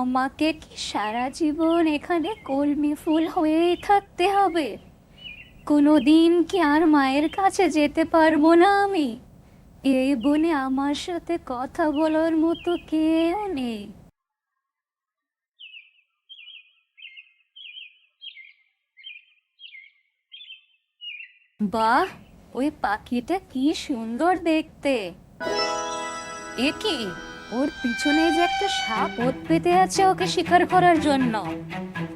আমাকে কি সারা জীবন এখানে কলমি ফুল হয়েই থাকতে হবে? কোনো দিন কি আর মায়ের কাছে যেতে পারব না আমি? এই বনে আমার সাথে কথা বলার মতো কেউ নেই। বাহ, ওই পাখিটা কি সুন্দর দেখতে। এ কি? ওর পিছনে যে একটা সাপ ওত পেতে আছে ওকে শিকার করার জন্য।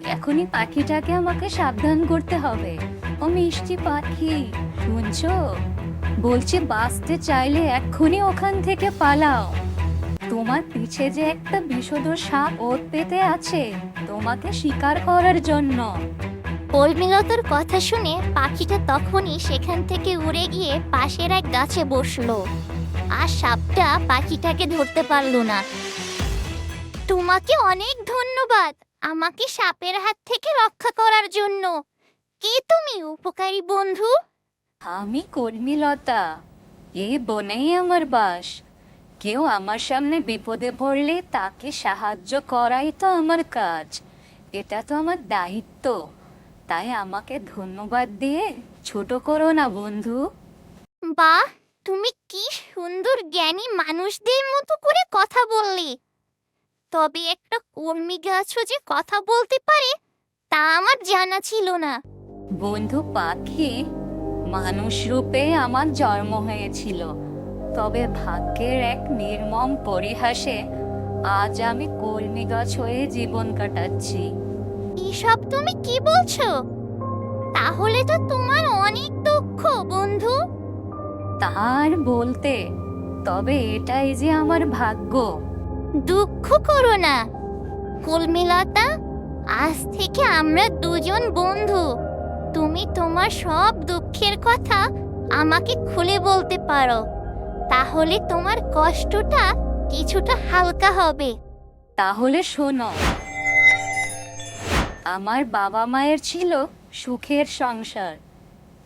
এখনই পাখিটাকে আমাকে সাবধান করতে হবে। ও মিষ্টি পাখি, শুনছো? বলছি, বাঁচতে চাইলে এক্ষুনি ওখান থেকে পালাও। তোমার পিছে যে একটা বিষধর সাপ ওত পেতে আছে, তোমাকে শিকার করার জন্য। কলমিলতার কথা শুনে পাখিটা তখনই সেখান থেকে উড়ে গিয়ে পাশের এক গাছে বসল। আর সাপটা পাখিটাকে ধরতে পারল না। তোমাকে অনেক ধন্যবাদ আমাকে সাপের হাত থেকে রক্ষা করার জন্য। কে তুমি উপকারী বন্ধু? আমি কর্মীলতা এ বনেই আমার বাস। কেউ আমার সামনে বিপদে পড়লে তাকে সাহায্য করাই তো আমার কাজ। এটা তো আমার দায়িত্ব। তাই আমাকে ধন্যবাদ দিয়ে ছোট করো না বন্ধু। বাহ তুমি কি সুন্দর জ্ঞানী মানুষদের মতো করে কথা বললে? তবে একটা কর্মী গাছও যে কথা বলতে পারে তা আমার জানা ছিল না। বন্ধু পাখি মানুষ রূপে আমার জন্ম হয়েছিল। তবে ভাগ্যের এক নির্মম পরিহাসে আজ আমি কর্মী গাছ হয়ে জীবন কাটাচ্ছি। এসব তুমি কি বলছো? তাহলে তো তোমার অনেক দুঃখ বন্ধু। তার বলতে তবে এটাই যে আমার ভাগ্য। দুঃখ করো না। কলমিলতা আজ থেকে আমরা দুজন বন্ধু। তুমি তোমার সব দুঃখের কথা আমাকে খুলে বলতে পারো। তাহলে তোমার কষ্টটা কিছুটা হালকা হবে। তাহলে শোনো। আমার বাবা মায়ের ছিল সুখের সংসার।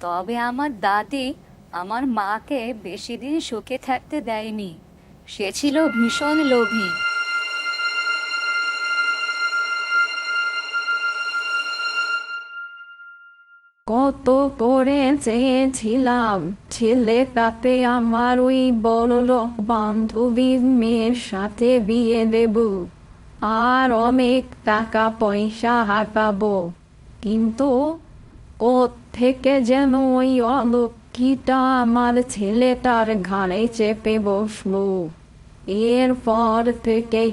তবে আমার দাদি আমার মাকে বেশি দিন সুখে থাকতে দেয়নি। সে ছিল ভীষণ লোভী। কত করে চেয়েছিলাম, ছেলেটাকে আমার ওই বড় লোক বান্ধবীর মেয়ের সাথে বিয়ে দেব। আর অনেক টাকা পয়সা হাঁটাবো কিন্তু থেকে যেন ওই অলক্ষীটা আমার ছেলেটার ঘাড়ে চেপে বসল। এরপর থেকে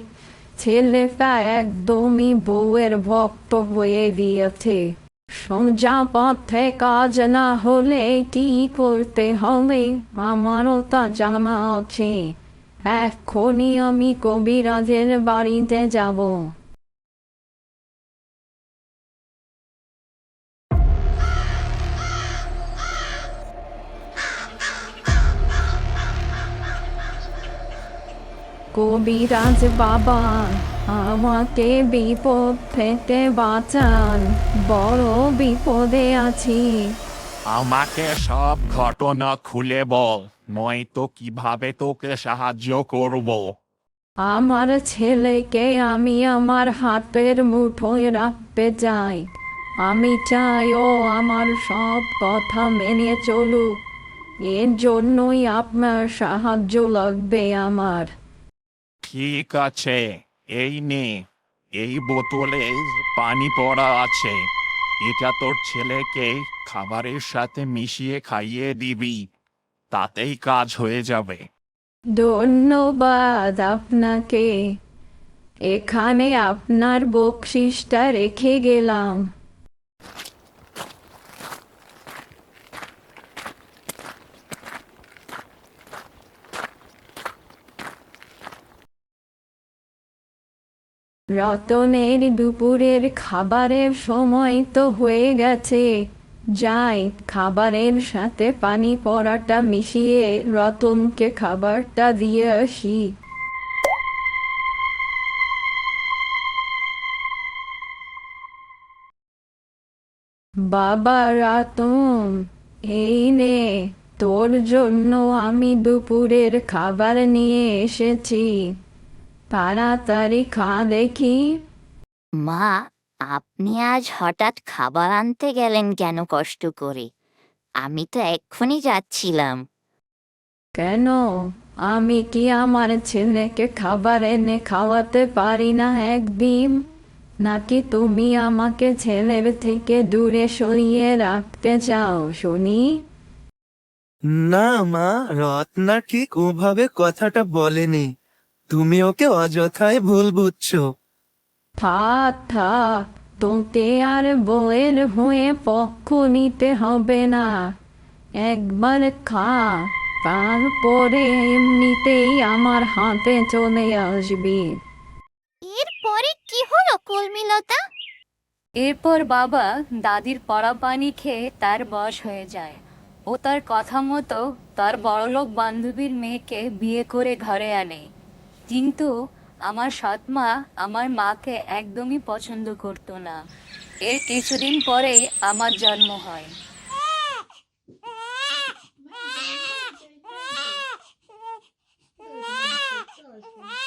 ছেলেটা একদমই বউয়ের ভক্ত হয়ে দিয়েছে সোজা পথে কাজ না হলে কি করতে হবে? আমারও তা জানা আছে। এখনই আমি কবিরাজের বাড়িতে যাব। কবিরাজ বাবা আমাকে বিপদ থেকে বাঁচান। বড় বিপদে আছি। আমাকে সব ঘটনা খুলে বল নয়তো কীভাবে তোকে সাহায্য করব? আমার ছেলেকে আমি আমার হাতের মুঠোয় রাখতে চাই। আমি চাই ও আমার সব কথা মেনে চলুক। এর জন্যই আপনার সাহায্য লাগবে আমার। ঠিক আছে এই নে, এই বোতলে পানি পড়া আছে। এটা তোর ছেলেকে খাবারের সাথে মিশিয়ে খাইয়ে দিবি। তাতেই কাজ হয়ে যাবে। ধন্যবাদ আপনাকে। এখানে আপনার বকশিসটা রেখে গেলাম। রতনের দুপুরের খাবারের সময় তো হয়ে গেছে। যাই, খাবারের সাথে পানি পড়াটা মিশিয়ে রতনকে খাবারটা দিয়ে আসি। বাবা রতন, এই নে, তোর জন্য আমি দুপুরের খাবার নিয়ে এসেছি। তাড়াতাড়ি খা দেখি। মা আপনি আজ হঠাৎ খাবার আনতে গেলেন কেন কষ্ট করে? আমি তো এক্ষুনি যাচ্ছিলাম। কেন? আমি কি আমার ছেলেকে খাবার এনে খাওয়াতে পারি না একদিন? নাকি তুমি আমাকে ছেলের থেকে দূরে সরিয়ে রাখতে চাও শুনি? না মা রত্না ঠিক ওভাবে কথাটা বলেনি। তুমি ওকে অযথায় ভুল বুঝছ। থাক থাক তোতে আর বউয়ের হয়ে পক্ষ নিতে হবে না। একবার খা তারপরে এমনিতেই আমার হাতে চলে আসবি। এরপরে কি হলো কলমিলতা? এরপর বাবা দাদির পড়া পানি খেয়ে তার বয়স হয়ে যায়। ও তার কথা মতো তার বড়লোক বান্ধবীর মেয়েকে বিয়ে করে ঘরে আনে। কিন্তু আমার সৎমা আমার মাকে একদমই পছন্দ করতো না। এর কিছুদিন পরেই আমার জন্ম হয়।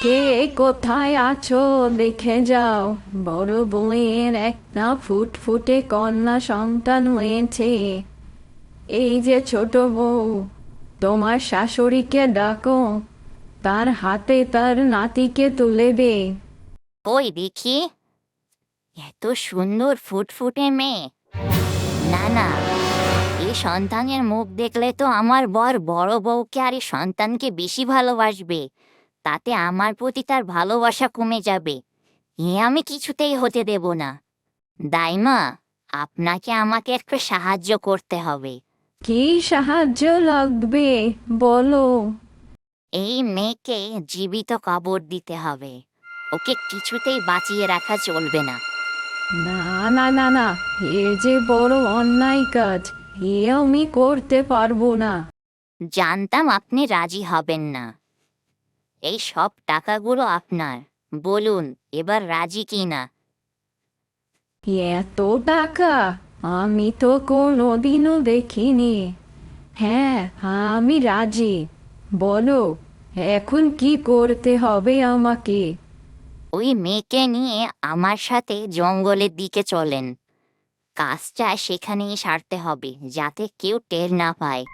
কে কোথায় আছো দেখে যাও। বড় বউয়ের একটা ফুটফুটে কন্যা সন্তান হয়েছে। এই যে ছোট বউ, তোমার শাশুড়িকে ডাকো। তার হাতে তার নাতিকে তুলে দে। ওই দেখি? এত সুন্দর ফুটফুটে মেয়ে। না না এই সন্তানের মুখ দেখলে তো আমার বর বড় বউকে আর এই সন্তানকে বেশি ভালোবাসবে। তাতে আমার প্রতি তার ভালোবাসা কমে যাবে। এ আমি কিছুতেই হতে দেব না। দাইমা আপনাকে আমাকে একটু সাহায্য করতে হবে। কি সাহায্য লাগবে? বলো। এই মেয়েকে জীবিত কবর দিতে হবে। ওকে কিছুতেই বাঁচিয়ে রাখা চলবে না। না না না না এ যে বড় অন্যায় কাজ এ আমি করতে পারব না। জানতাম আপনি রাজি হবেন না। এই সব টাকাগুলো আপনার। বলুন এবার রাজি কি না? এত টাকা আমি তো কোনোদিনও দেখিনি। হ্যাঁ আমি রাজি। বলো এখন কি করতে হবে আমাকে? ওই মেয়েকে নিয়ে আমার সাথে জঙ্গলের দিকে চলেন। কাজটা সেখানেই সারতে হবে যাতে কেউ টের না পায়।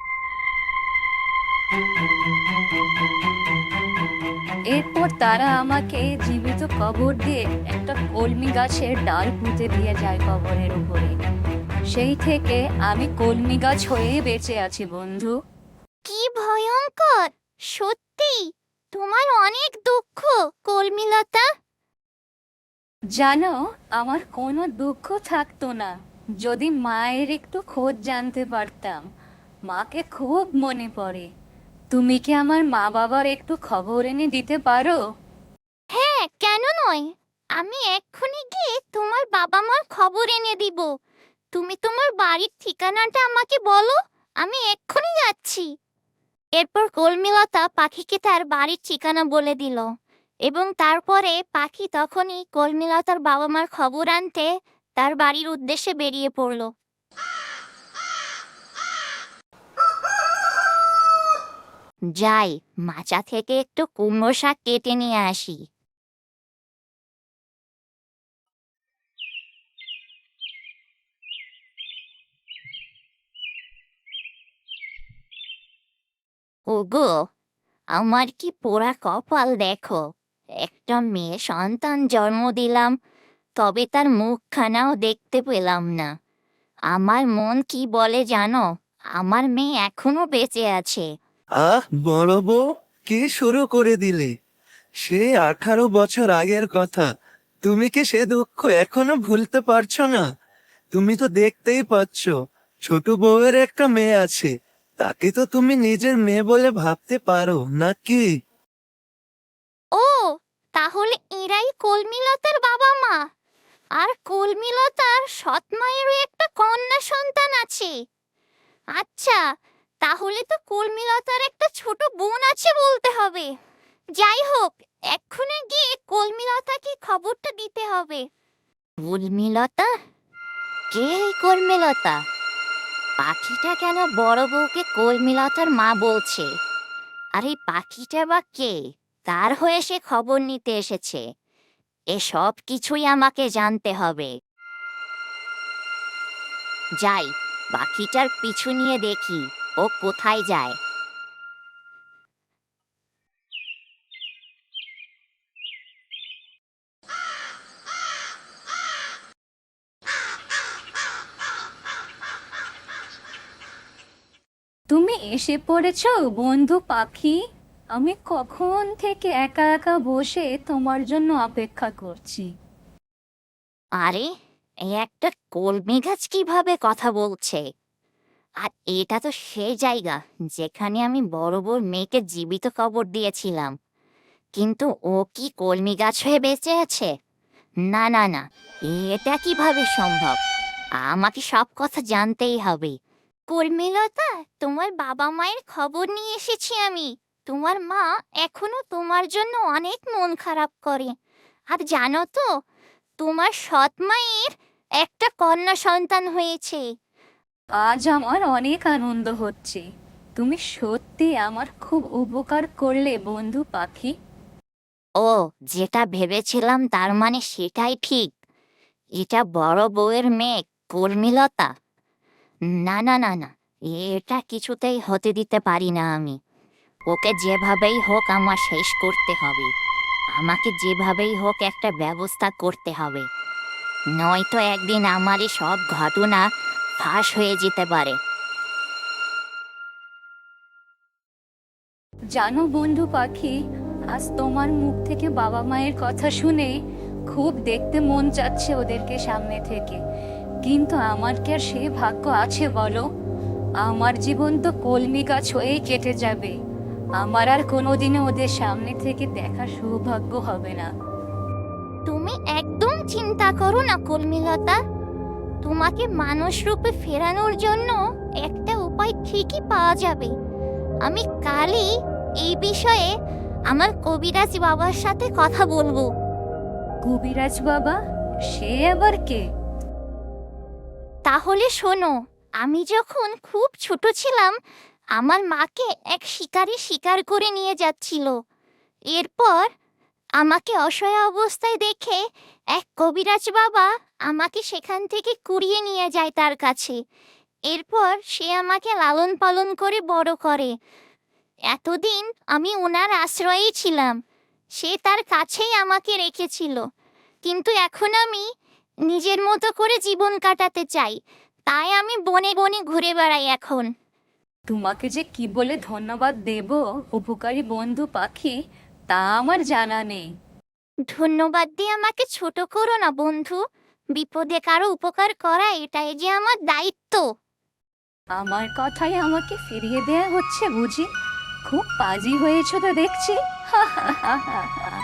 এরপর তারা আমাকে জীবিত কবর দিয়ে একটা কলমি গাছের ডাল পুঁতে দিয়ে যায় কবরের উপরে। সেই থেকে আমি কলমি গাছ হয়ে বেঁচে আছি বন্ধু। কি ভয়ঙ্কর! সত্যি তোমার অনেক দুঃখ কলমিলতা। জানো আমার কোনো দুঃখ থাকতো না। যদি মায়ের একটু খোঁজ জানতে পারতাম মাকে খুব মনে পড়ে। তুমি কি আমার মা বাবার একটু খবর এনে দিতে পারো? হ্যাঁ কেন নয়? আমি এক্ষুনি গিয়ে তোমার বাবা মার খবর এনে দিব। তুমি তোমার বাড়ির ঠিকানাটা আমাকে বলো আমি এক্ষুনি যাচ্ছি। এরপর কলমিলতা পাখিকে তার বাড়ির ঠিকানা বলে দিল এবং তারপরে পাখি তখনই কলমিলতার বাবা মার খবর আনতে তার বাড়ির উদ্দেশ্যে বেরিয়ে পড়ল। যাই, মাচা থেকে একটু কুমড়ো শাক কেটে নিয়ে আসি। ওগো, আমার কি পোড়া কপাল দেখো। একটা মেয়ে সন্তান জন্ম দিলাম, তবে তার মুখখানাও দেখতে পেলাম না। আমার মন কি বলে জানো? আমার মেয়ে এখনও বেঁচে আছে। আহ, বড় বউ, কি শুরু করে দিলে? সে আঠারো বছর আগের কথা। তুমি কি সে দুঃখ এখনও ভুলতে পারছ না? তুমি তো দেখতেই পাচ্ছ, ছোট বউয়ের একটা মেয়ে আছে। তাকে তো তুমি নিজের মেয়ে বলে ভাবতে পারো, নাকি? ও, তাহলে এরাই কলমিলতার বাবা মা আর কলমিলতার সৎ মায়েরও একটা কন্যা সন্তান আছে। আচ্ছা তাহলে তো কলমিলতার একটা ছোট বোন আছে বলতে হবে। যাই হোক, এক্ষুনি গিয়ে কলমিলতাকে খবরটা দিতে হবে। কলমিলতা? কে কলমিলতা? পাখিটা কেন বড় বউকে কলমিলতার মা বলছে? আর এই পাখিটা বা কে? তার হয়ে সে খবর নিতে এসেছে। এসব কিছুই আমাকে জানতে হবে। যাই, পাখিটার পিছু নিয়ে দেখি, ও কোথায় যায়? তুমি এসে পড়েছ, বন্ধু পাখি? আমি কখন থেকে একা একা বসে তোমার জন্য অপেক্ষা করছি? আরে, এই একটা কলমি গাছ কীভাবে কথা বলছে? আর এটা তো সেই জায়গা যেখানে আমি বড় বড় মেয়েকে জীবিত কবর দিয়েছিলাম। কিন্তু ও কি কলমি গাছ হয়ে বেঁচে আছে? না না না, এটা কীভাবে সম্ভব? আমাকে সব কথা জানতেই হবে। কর্মিলতা তোমার বাবা মায়ের খবর নিয়ে এসেছি আমি। তোমার মা এখনও তোমার জন্য অনেক মন খারাপ করে। আর জানো তো তোমার সৎ মায়ের একটা কন্যা সন্তান হয়েছে। আজ আমার অনেক আনন্দ হচ্ছে। তুমি সত্যি আমার খুব উপকার করলে বন্ধু পাখি। ও যেটা ভেবেছিলাম তার মানে সেটাই ঠিক। এটা বড় বউয়ের মেয়ে কর্মিলতা। না না না না, এটা কিছুতেই হতে দিতে পারি না আমি। ওকে যেভাবেই হোক আমার শেষ করতে হবে। আমাকে যেভাবেই হোক একটা ব্যবস্থা করতে হবে। নয়তো একদিন আমারই সব ঘটনা ফাঁস হয়ে যেতে পারে। জানো বন্ধু পাখি, আজ তোমার মুখ থেকে বাবা মায়ের কথা শুনে খুব দেখতে মন চাচ্ছে ওদেরকে সামনে থেকে। কিন্তু আমার কি আর সে ভাগ্য আছে বলো? আমার জীবন তো কলমি গাছ হয়েই কেটে যাবে। আমার আর কোনোদিনও ওদের সামনে থেকে দেখার সৌভাগ্য হবে না। তুমি একদম চিন্তা করো না কর্মিলতা তোমাকে মানুষ রূপে ফেরানোর জন্য একটা উপায় ঠিকই পাওয়া যাবে। আমি কালই এই বিষয়ে আমার কবিরাজ বাবার সাথে কথা বলব। কবিরাজ বাবা? সে আবার কে? তাহলে শোনো, আমি যখন খুব ছোট ছিলাম, আমার মাকে এক শিকারি শিকার করে নিয়ে যাচ্ছিল। এরপর আমাকে অসহায় অবস্থায় দেখে এক কবিরাজ বাবা আমাকে সেখান থেকে কুড়িয়ে নিয়ে যায় তার কাছে। এরপর সে আমাকে লালন পালন করে বড় করে। এতদিন আমি ওনার আশ্রয়েই ছিলাম। সে তার কাছেই আমাকে রেখেছিল। কিন্তু এখন আমি নিজের মতো করে জীবন কাটাতে চাই। তাই আমি বনে বনে ঘুরে বেড়াই এখন। তোমাকে যে কি বলে ধন্যবাদ দেব উপকারী বন্ধু পাখি তা আমার জানা নেই। ধন্যবাদ দিয়ে আমাকে ছোট করো না বন্ধু। বিপদে কারও উপকার করা এটাই যে আমার দায়িত্ব। আমার কথাই আমাকে ফিরিয়ে দেয়া হচ্ছে বুঝি? খুব পাজি হয়েছ তো দেখছি। হা হা হা হা।